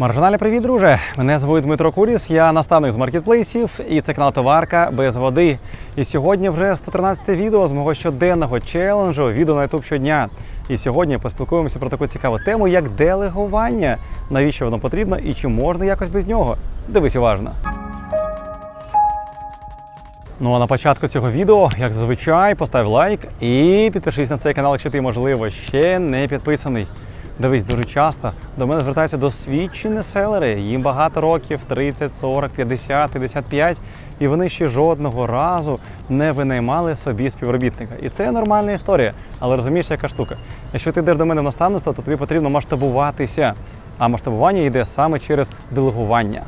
Маржинальний привіт, друже! Мене звуть Дмитро Куріс, я наставник з маркетплейсів і це канал Товарка без води. І сьогодні вже 113 відео з мого щоденного челенджу відео на YouTube щодня. І сьогодні поспілкуємося про таку цікаву тему, як делегування. Навіщо воно потрібно і чи можна якось без нього? Дивись уважно. Ну а на початку цього відео, як зазвичай, постав лайк і підпишись на цей канал, якщо ти, можливо, ще не підписаний. Дивись, дуже часто до мене звертаються досвідчені селери. Їм багато років 30, 40, 50, 55, і вони ще жодного разу не винаймали собі співробітника. І це нормальна історія. Але розумієш, яка штука? Якщо ти йдеш до мене в наставництво, то тобі потрібно масштабуватися. А масштабування йде саме через делегування.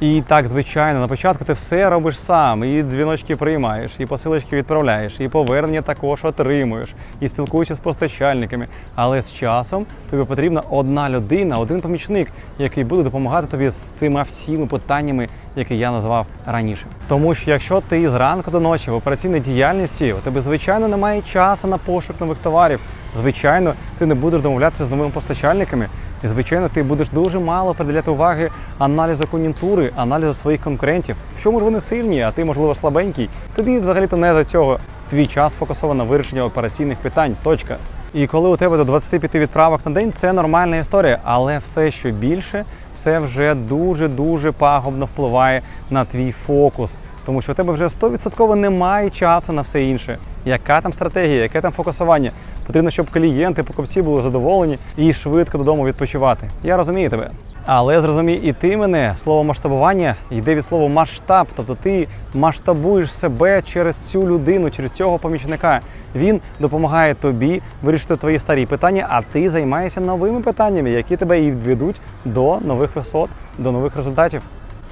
І так, звичайно, на початку ти все робиш сам, і дзвіночки приймаєш, і посилочки відправляєш, і повернення також отримуєш, і спілкуєшся з постачальниками. Але з часом тобі потрібна одна людина, один помічник, який буде допомагати тобі з цими всіми питаннями, які я назвав раніше. Тому що якщо ти зранку до ночі в операційній діяльності, у тебе звичайно немає часу на пошук нових товарів. Звичайно, ти не будеш домовлятися з новими постачальниками. І, звичайно, ти будеш дуже мало приділяти уваги аналізу кон'юнктури, аналізу своїх конкурентів. В чому ж вони сильні, а ти, можливо, слабенький. Тобі взагалі-то не до цього. Твій час фокусовано на вирішенні операційних питань. Точка. І коли у тебе до 25 відправок на день, це нормальна історія, але все, що більше, це вже дуже дуже пагубно впливає на твій фокус. Тому що у тебе вже 100% немає часу на все інше. Яка там стратегія, яке там фокусування? Потрібно, щоб клієнти, покупці були задоволені і швидко додому відпочивати. Я розумію тебе. Але зрозумій і ти мене, слово масштабування йде від слова масштаб, тобто ти масштабуєш себе через цю людину, через цього помічника. Він допомагає тобі вирішити твої старі питання, а ти займаєшся новими питаннями, які тебе і ведуть до нових висот, до нових результатів.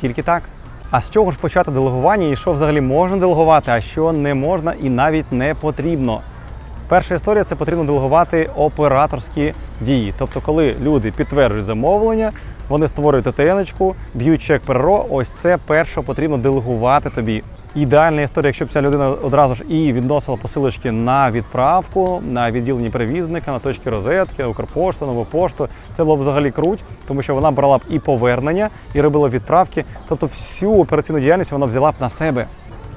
Тільки так. А з чого ж почати делегування і що взагалі можна делегувати, а що не можна і навіть не потрібно? Перша історія це потрібно делегувати операторські дії. Тобто, коли люди підтверджують замовлення, вони створюють ТТН-очку, б'ють чек ПРО, ось це перше потрібно делегувати тобі. Ідеальна історія, якщо б ця людина одразу ж і відносила посилочки на відправку, на відділення перевізника, на точки розетки, на Укрпошту, нову пошту. Це було б взагалі круть, тому що вона брала б і повернення, і робила відправки. Тобто всю операційну діяльність вона взяла б на себе.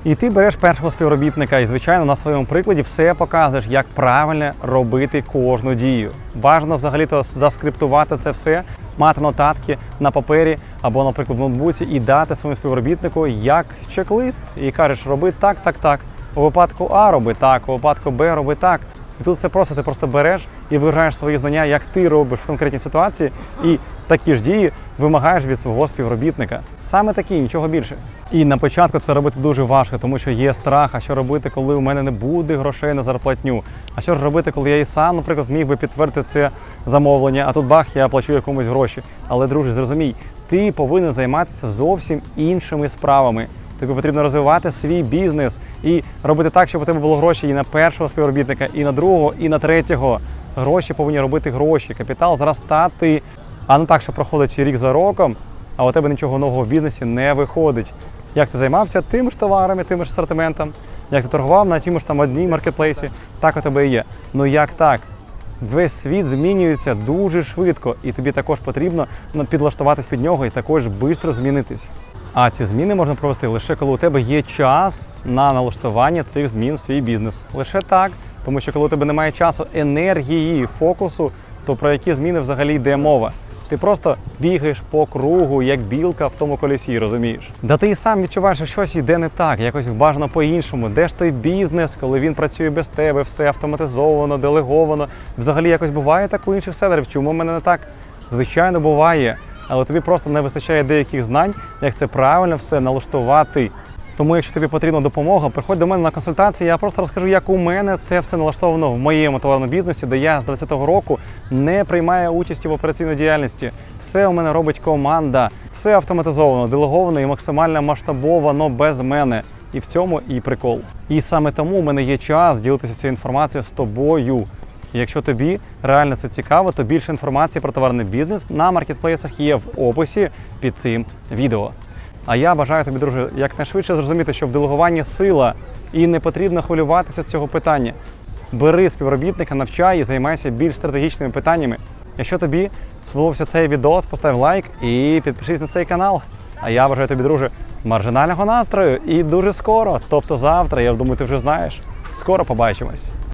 І ти береш першого співробітника і, звичайно, на своєму прикладі все показуєш, як правильно робити кожну дію. Важно взагалі-то заскриптувати це все, мати нотатки на папері або, наприклад, в ноутбуці і дати своєму співробітнику як чек-лист. І кажеш, роби так, так, так. У випадку А роби так, у випадку Б роби так. І тут все просто ти просто береш і виражаєш свої знання, як ти робиш в конкретній ситуації, і такі ж дії вимагаєш від свого співробітника. Саме такі, нічого більше. І на початку це робити дуже важко, тому що є страх, а що робити, коли у мене не буде грошей на зарплатню. А що ж робити, коли я і сам, наприклад, міг би підтвердити це замовлення, а тут бах, я плачу якомусь гроші. Але, друже, зрозумій, ти повинен займатися зовсім іншими справами. Тобі потрібно розвивати свій бізнес і робити так, щоб у тебе було гроші і на першого співробітника, і на другого, і на третього. Гроші повинні робити гроші, капітал зростати, а не так, що проходить рік за роком, а у тебе нічого нового в бізнесі не виходить. Як ти займався тими ж товарами, тим ж асортиментом, як ти торгував на тім ж там одній маркетплейсі, так у тебе і є. Ну як так? Весь світ змінюється дуже швидко, і тобі також потрібно ну, підлаштуватись під нього і також швидко змінитись. А ці зміни можна провести лише коли у тебе є час на налаштування цих змін в свій бізнес. Лише так, тому що коли у тебе немає часу, енергії, фокусу, то про які зміни взагалі йде мова? Ти просто бігаєш по кругу, як білка в тому колесі, розумієш? Да ти і сам відчуваєш, що щось йде не так, якось бажано по-іншому. Де ж той бізнес, коли він працює без тебе, все автоматизовано, делеговано. Взагалі якось буває так у інших селерів. Чому в мене не так? Звичайно, буває. Але тобі просто не вистачає деяких знань, як це правильно все налаштувати. Тому, якщо тобі потрібна допомога, приходь до мене на консультації. Я просто розкажу, як у мене це все налаштовано в моєму товарному бізнесі, де я з 20-го року не приймаю участі в операційній діяльності. Все у мене робить команда, все автоматизовано, делеговано і максимально масштабовано без мене. І в цьому і прикол. І саме тому у мене є час ділитися цією інформацією з тобою. Якщо тобі реально це цікаво, то більше інформації про товарний бізнес на маркетплейсах є в описі під цим відео. А я бажаю тобі, друже, якнайшвидше зрозуміти, що в делегуванні сила і не потрібно хвилюватися цього питання. Бери співробітника, навчай і займайся більш стратегічними питаннями. Якщо тобі сподобався цей відео, постав лайк і підпишись на цей канал. А я бажаю тобі, друже, маржинального настрою і дуже скоро, тобто завтра, я думаю, ти вже знаєш. Скоро побачимось.